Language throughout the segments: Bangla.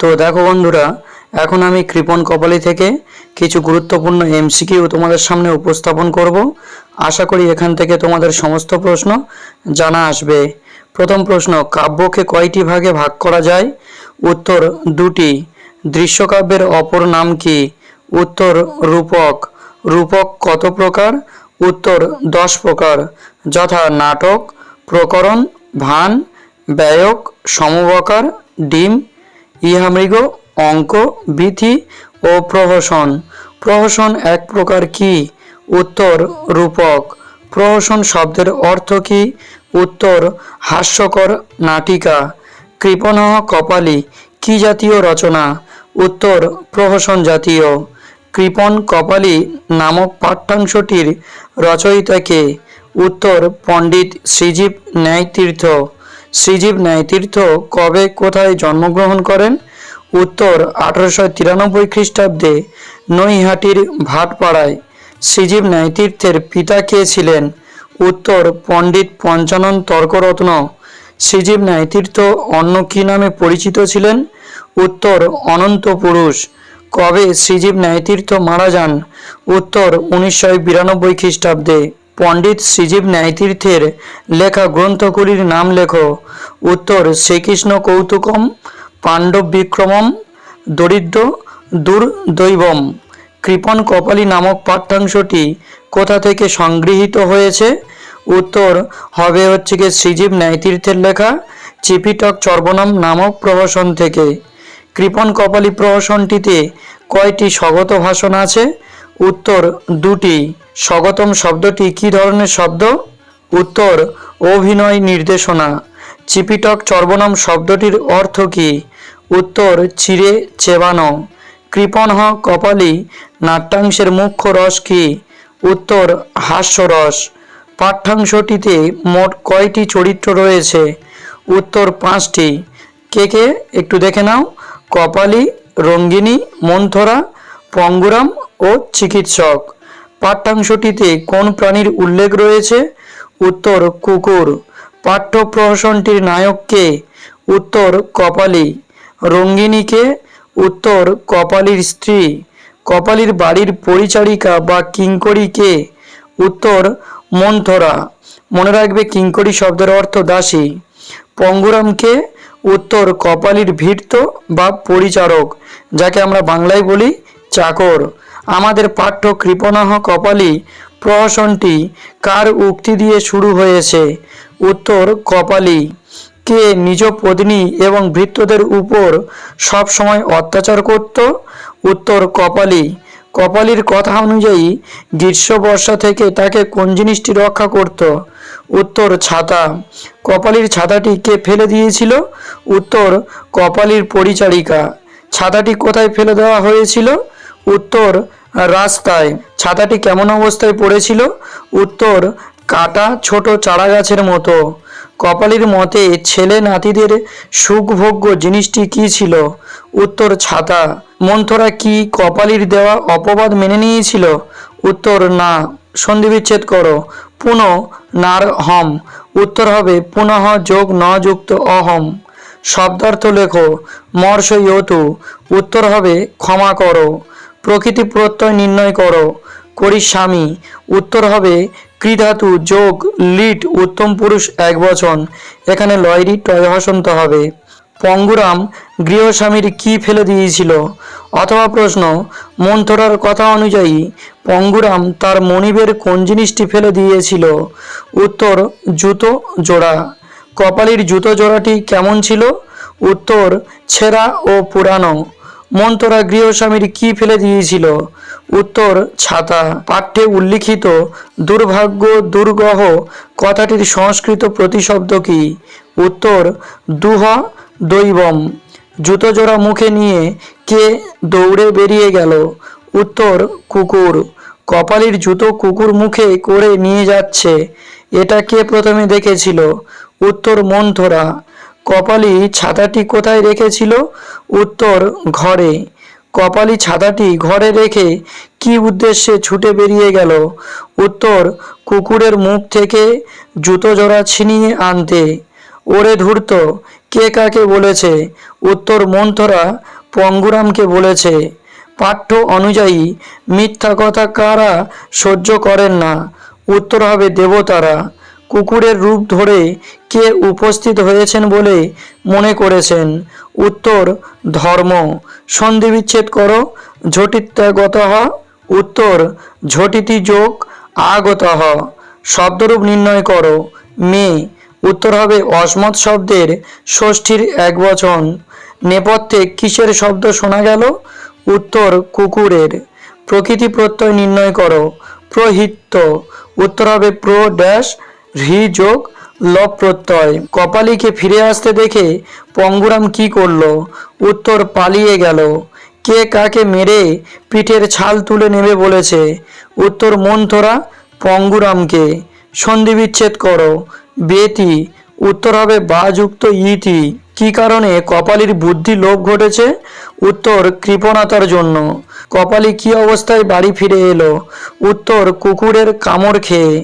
তো দেখো বন্ধুরা, এখন আমি কৃপন কপালি থেকে কিছু গুরুত্বপূর্ণ এমসিকিউ তোমাদের সামনে উপস্থাপন করব। আশা করি এখান থেকে তোমাদের সমস্ত প্রশ্ন জানা আসবে। প্রথম প্রশ্ন, কাব্যকে কয়টি ভাগে ভাগ করা যায়? উত্তর, দুটি। দৃশ্যকাব্যের অপর নাম কি? উত্তর, রূপক। রূপক কত প্রকার? উত্তর, দশ প্রকার। যথা নাটক, প্রকরণ, ভান, ব্যয়ক সমবকার ডিম ইহামৃগ, অঙ্ক বিথি ও প্রহসন। প্রহসন এক প্রকার কি? উত্তর, রূপক। প্রহসন শব্দের অর্থ কি? উত্তর, হাস্যকর নাটিকা। কৃপণঃ কপালি, কি জাতীয় রচনা? উত্তর, প্রহসন জাতীয়। কৃপণ কপালি নামক পাঠ্যাংশটির রচয়িতাকে উত্তর, পণ্ডিত শ্রীজীব ন্যায়তীর্থ। শ্রীজীব ন্যায়তীর্থ কবে কোথায় জন্মগ্রহণ করেন? উত্তর, আঠারোশো তিরানব্বই খ্রিস্টাব্দে নৈহাটির ভাটপাড়ায়। শ্রীজীব ন্যায়তীর্থের পিতা কে ছিলেন? উত্তর, পণ্ডিত পঞ্চানন তর্করত্ন। শ্রীজীব ন্যায়তীর্থ অন্য কী নামে পরিচিত ছিলেন? উত্তর, অনন্ত পুরুষ। কবে শ্রীজীব ন্যায়তীর্থ মারা যান? উত্তর, উনিশশো বিরানব্বই খ্রিস্টাব্দে। পণ্ডিত শ্রীজীব ন্যায়তীর্থের লেখা গ্রন্থগুলির নাম লেখো। উত্তর, শ্রীকৃষ্ণ কৌতুকম, পাণ্ডব বিক্রমম, দরিদ্র দুর্দৈবম কৃপণ কপালী নামক পাঠ্যাংশটি কোথা থেকে সংগৃহীত হয়েছে? উত্তর, হবে হচ্ছে গিয়ে শ্রীজীব ন্যায়তীর্থের লেখা চিপিটক চর্বনাম নামক প্রহসন থেকে। কৃপণ কপালী প্রহসনটিতে কয়টি স্বগত ভাষণ আছে? উত্তর দুটি। স্বগতম শব্দটি কি ধরনের শব্দ? উত্তর, অভিনয় নির্দেশনা। চিপিটক চর্বনাম শব্দটির অর্থ কি? উত্তর চিরে চেবানো। কৃপণহ কপালী, নাট্যাংশের মুখ্য রস কি? উত্তর, হাস্যরস। পাঠ্যাংশটিতে মোট কয়টি চরিত্র রয়েছে? উত্তর পাঁচটি। কে কে? একটু দেখে নাও। কপালী, রঙ্গিনী, মন্থরা, পঙ্গুরাম ও চিকিৎসক। পাঠ্যাংশটিতে কোন প্রাণীর উল্লেখ রয়েছে? উত্তর, কুকুর। পাঠ্য প্রহসনটির নায়ক কে? উত্তর, কপালী। রঙ্গিনীকে উত্তর, কপালীর স্ত্রী। কপালীর বাড়ির পরিচারিকা বা কিঙ্করী কে? উত্তর, মন্থরা। মনে রাখবে কিঙ্করী শব্দের অর্থ দাসী। পঙ্গুরামকে উত্তর, কপালীর ভীর্ত বা পরিচারক, যাকে আমরা বাংলায় বলি চাকর। আমাদের পাঠ্য কৃপণাহ কপালী প্রহসনটি কার উক্তি দিয়ে শুরু হয়েছে? উত্তর কপালী কে নিজ পত্নী এবং ভৃত্যদের উপর সব সময় অত্যাচার করত? উত্তর কপালী কপালীর কথা অনুযায়ী গ্রীষ্ম বর্ষা থেকে তাকে কোন জিনিসটি রক্ষা করত? উত্তর, ছাতা। কপালীর ছাতাটি কে ফেলে দিয়েছিল? উত্তর, কপালীর পরিচারিকা। ছাতাটি কোথায় ফেলে দেওয়া হয়েছিল? উত্তর রাস্তায়। ছাতাটি কেমন অবস্থায় পড়েছিল? উত্তর, কাটা ছোট চারা গাছের মতো। কপালীর মতে ছেলে নাতিদের সুখভোগ্য জিনিসটি কি ছিল? উত্তর, ছাতা। মন্থরা কি কপালির দেওয়া অপবাদ মেনে নিয়েছিল? উত্তর, না। সন্ধিবিচ্ছেদ করো। পুনঃ, নার হম। উত্তর হবে, পুনঃ যোগ ন যুক্ত অহম। শব্দার্থ লেখো, মর্ষ ইয়তু। উত্তর হবে, ক্ষমা করো। প্রকৃতি প্রত্যয় নির্ণয় করো। করি স্বামী, উত্তর হবে কৃধাতু যোগ লিট উত্তম পুরুষ এক বচন। এখানে লয়রি টয় হসন্ত হবে। পঙ্গুরাম গৃহস্বামীর কি ফেলে দিয়েছিল? অথবা প্রশ্ন মন্থরার কথা অনুযায়ী পঙ্গুরাম তার মনিবের কোন জিনিসটি ফেলে দিয়েছিল? উত্তর, জুতো জোড়া। কপালীর জুতো জোড়াটি কেমন ছিল? উত্তর, ছেঁড়া ও পুরানো। মন্তরা গৃহস্বামীর কি ফেলে দিয়েছিল? উত্তর, ছাতা। পাঠ্যে উল্লিখিত, দুর্ভাগ্য দুর্গহ কথাটির সংস্কৃত প্রতিশব্দ কি? উত্তর, দুহ দৈবম জুতো জোড়া মুখে নিয়ে কে দৌড়ে বেরিয়ে গেল? উত্তর, কুকুর, কপালির জুতো কুকুর মুখে করে নিয়ে যাচ্ছে, এটা কে প্রথমে দেখেছিল? উত্তর মন্থরা কপালি ছাতাটি কোথায় রেখেছিল? উত্তর, ঘরে। কপালি ছাতাটি ঘরে রেখে কি উদ্দেশ্যে ছুটে বেরিয়ে গেল? উত্তর, কুকুরের মুখ থেকে জুতো জোড়া ছিনিয়ে আনতে। ওরে ধূর্ত, কে কাকে বলেছে? উত্তর মন্থরা পঙ্গুরামকে বলেছে। পাঠ্য অনুযায়ী মিথ্যা কথা কারা সহ্য করেন না? উত্তর হবে দেবতারা। কুকুরের রূপ ধরে কে উপস্থিত হয়েছেন বলে মনে করেছেন। উত্তর, ধর্ম। সন্ধি বিচ্ছেদ করো, ঝটিত্যাগত উত্তর, ঝটিতি যোগ, আগত শব্দরূপ নির্ণয় করো, মে। উত্তর হবে অসমত শব্দের ষষ্ঠীর এক বচন। নেপথ্যে কিসের শব্দ শোনা গেল? উত্তর, কুকুরের। প্রকৃতি প্রত্যয় নির্ণয় করো, প্রহিত্য। উত্তর হবে প্র ড্যাশ হ্রি যোগ লব প্রত্যয় কপালীকে ফিরে আসতে দেখে পঙ্গুরাম কি করল? উত্তর পালিয়ে গেল। কে কাকে মেরে পিঠের ছাল তুলে নেবে বলেছে? উত্তর মন্থরা পঙ্গুরামকে। সন্ধি বিচ্ছেদ করো। বেতি, উত্তর হবে বা যুক্ত ইতি। কি কারণে কপালীর বুদ্ধি লোভ ঘটেছে? উত্তর, কৃপণতার জন্য। কপালী কি অবস্থায় বাড়ি ফিরে এলো? উত্তর, কুকুরের কামড় খেয়ে।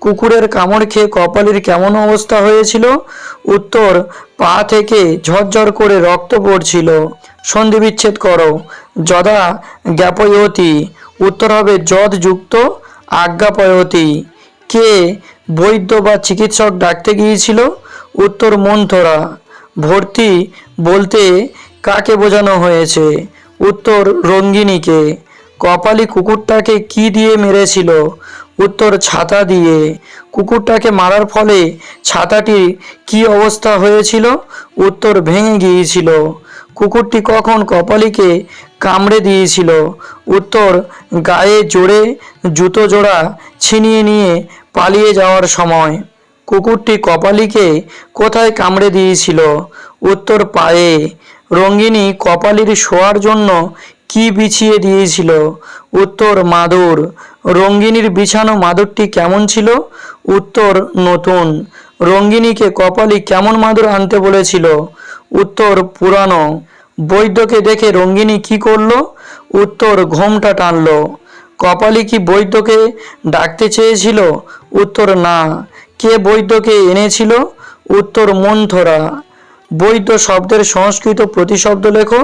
কুকুরের কামড় খেয়ে কপালীর কেমন অবস্থা হয়েছিল? উত্তর, পা থেকে ঝরঝর করে রক্ত পড়ছিল। সন্ধি বিচ্ছেদ করো। যদা জ্ঞাপয়তি। উত্তর হবে যদ যুক্ত আজ্ঞাপয়তি। কে বৈদ্য বা চিকিৎসক ডাকতে গিয়েছিল? উত্তর, মন্থরা। ভর্তি বলতে কাকে বোঝানো হয়েছে? উত্তর, রঙ্গিনীকে। কপালি কুকুরটাকে কি দিয়ে মেরেছিল? উত্তর ছাতা দিয়ে কুকুরটাকে মারার ফলে ছাতাটি কি অবস্থা হয়েছিল? উত্তর ভেঙে গিয়েছিল। কুকুরটি কখন কপালিকে কামড়ে দিয়েছিল? উত্তর গায়ে জোরে জুতো জোড়া ছিনিয়ে নিয়ে পালিয়ে যাওয়ার সময় কুকুরটি কপালিকে কোথায় কামড়ে দিয়েছিল? উত্তর পায়ে। রঙ্গিনী কপালির শোয়ার জন্য কি বিছিয়ে দিয়েছিল? উত্তর, মাদুর। রঙ্গিনীর বিছানো মাদুরটি কেমন ছিল? উত্তর, নতুন। রঙ্গিনীকে কপালি কেমন মাদুর আনতে বলেছিল? উত্তর, পুরানো। বৈদ্যকে দেখে রঙ্গিনী কি করল? উত্তর, ঘোমটা টানল। কপালি কি বৈদ্যকে ডাকতে চেয়েছিল? উত্তর, না। কে বৈদ্যকে এনেছিল? উত্তর, মন্থরা। বৈদ্য শব্দের সংস্কৃত প্রতিশব্দ লেখো।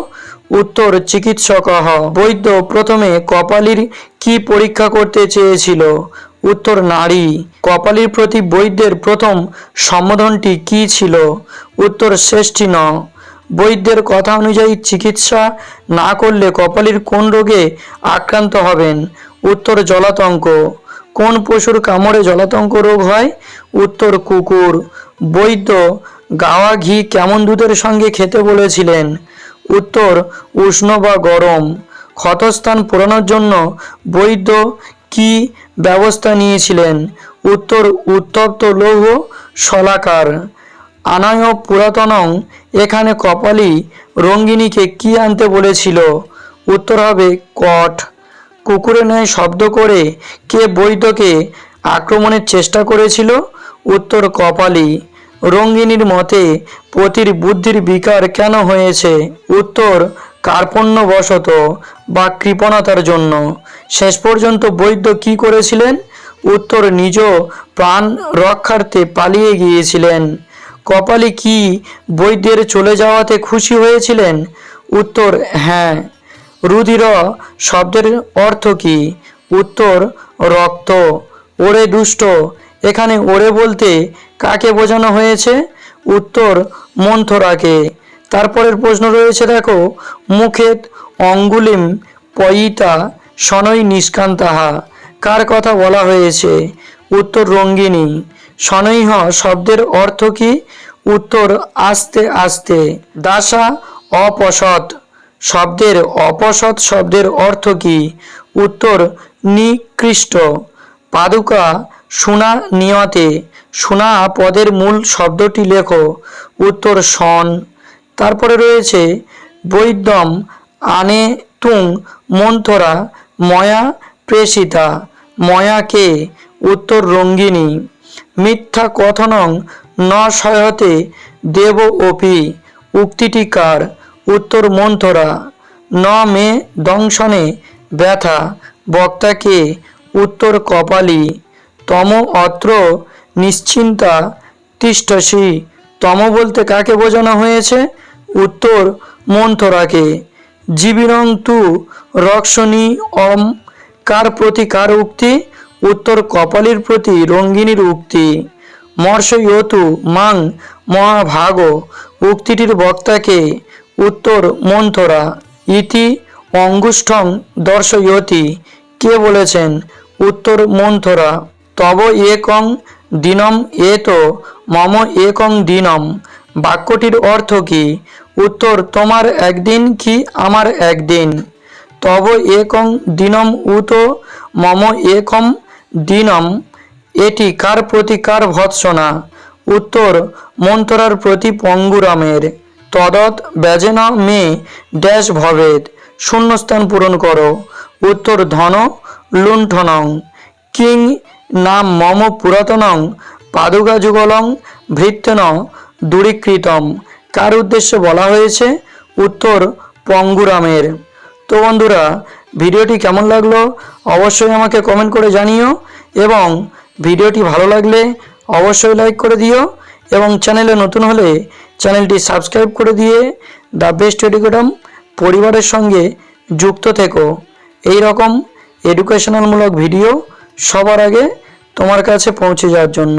উত্তর, চিকিৎসক হ বৈদ্য প্রথমে কপালির কি পরীক্ষা করতে চেয়েছিল? উত্তর, নারী। কপালির প্রতি বৈদ্যের প্রথম সম্বোধনটি কি ছিল? উত্তর, শ্রেষ্ঠী ন। বৈদ্যের কথা অনুযায়ী চিকিৎসা না করলে কপালির কোন রোগে আক্রান্ত হবেন? উত্তর, জলাতঙ্ক। কোন পশুর কামড়ে জলাতঙ্ক রোগ হয়? উত্তর, কুকুর। বৈদ্য গাওয়া ঘি কেমন দুধের সঙ্গে খেতে বলেছিলেন? উত্তর, উষ্ণ বা গরম। ক্ষতস্থান পোড়ানোর জন্য বৈদ্য কি ব্যবস্থা নিয়েছিলেন? উত্তর, উত্তপ্ত লৌহ শলাকার। আনায় পুরাতনং, এখানে কপালি রঙ্গিনীকে কি আনতে বলেছিল? উত্তর হবে কট। কুকুরে ন্যায় শব্দ করে কে বৈদ্যকে আক্রমণের চেষ্টা করেছিল? উত্তর কপালি। রঙ্গিনীর মতে পতির বুদ্ধির বিকার কেন হয়েছে? উত্তর, কার্পণ্যবশত বা কৃপণতার জন্য। শেষ পর্যন্ত বৈদ্য কি করেছিলেন? উত্তর, নিজ প্রাণ রক্ষার্থে পালিয়ে গিয়েছিলেন। কপালি কি বৈদ্যের চলে যাওয়াতে খুশি হয়েছিলেন? উত্তর হ্যাঁ। রুধির শব্দের অর্থ কি? উত্তর, রক্ত। ওরে দুষ্ট, এখানে ওরে বলতে কাকে বোঝানো হয়েছে? উত্তর, মন্থরাকে। তারপরের প্রশ্ন রয়েছে, দেখো, মুখেত অঙ্গুলিম পয়িতা শনৈ নিষ্কান্তাহা। কার কথা বলা হয়েছে? উত্তর, রঙ্গিনী। শনৈহ শব্দের অর্থ কি? উত্তর, আস্তে আস্তে। দাসা, অপসৎ। শব্দের অপসৎ শব্দের অর্থ কি? উত্তর, নিকৃষ্ট। পাদুকা, সোনা নিয়তে। সোনা পদের মূল শব্দটি লেখো। উত্তর সন। তারপরে রয়েছে, বৈদ্যম, আনে, তুং, মন্থরা, ময়া, প্রেষিতা ময়াকে উত্তর রঙ্গিনী। মিথ্যা কথনং ন সয়তে দেব অপি। উক্তিটি কার? উত্তর মন্থরা। ন মে দংশনে ব্যথা। বক্তাকে উত্তর কপালি। তম অত্র নিশ্চিন্তা, তিষ্ঠসি, তম বলতে কাকে বোঝানো হয়েছে? উত্তর, মন্থরাকে। জীবিরং তু রক্ষণী অম, কার প্রতি কার উক্তি? উত্তর, কপালির প্রতি রঙ্গিনীর উক্তি। মর্ষয়তু মাং, মহাভাগ, উক্তিটির বক্তাকে উত্তর, মন্থরা। ইতি, অঙ্গুষ্ঠং দর্শয়তি। কে বলেছেন? উত্তর, মন্থরা। তব একং দিনম এ তো মম একং দিনম। বাক্যটির অর্থ কি? উত্তর, তোমার একদিন কি আমার একদিন? তব একং দিনম উত, মম একম দিনম। এটি কার প্রতি কার ভৎসনা? উত্তর, মন্তরার প্রতি পঙ্গুরামের। তদৎ ব্যজেন মে ড্যাশ ভবেদ। শূন্যস্থান পূরণ করো। উত্তর, ধন লুণ্ঠনং। কিং নাম মম পুরাতনং, পাদুকা যুগলং, ভৃত্যন, দূরীকৃতম। কার উদ্দেশ্যে বলা হয়েছে? উত্তর, পঙ্গুরামের। তো বন্ধুরা, ভিডিওটি কেমন লাগল? অবশ্যই আমাকে কমেন্ট করে জানিও এবং ভিডিওটি ভালো লাগলে অবশ্যই লাইক করে দিও এবং চ্যানেলে নতুন হলে চ্যানেলটি সাবস্ক্রাইব করে দিয়ে দ্য বেস্ট এডুকেটম পরিবারের সঙ্গে যুক্ত থেকো। এই রকম এডুকেশনালমূলক ভিডিও সবার আগে তোমার কাছে পৌঁছে যাওয়ার জন্য।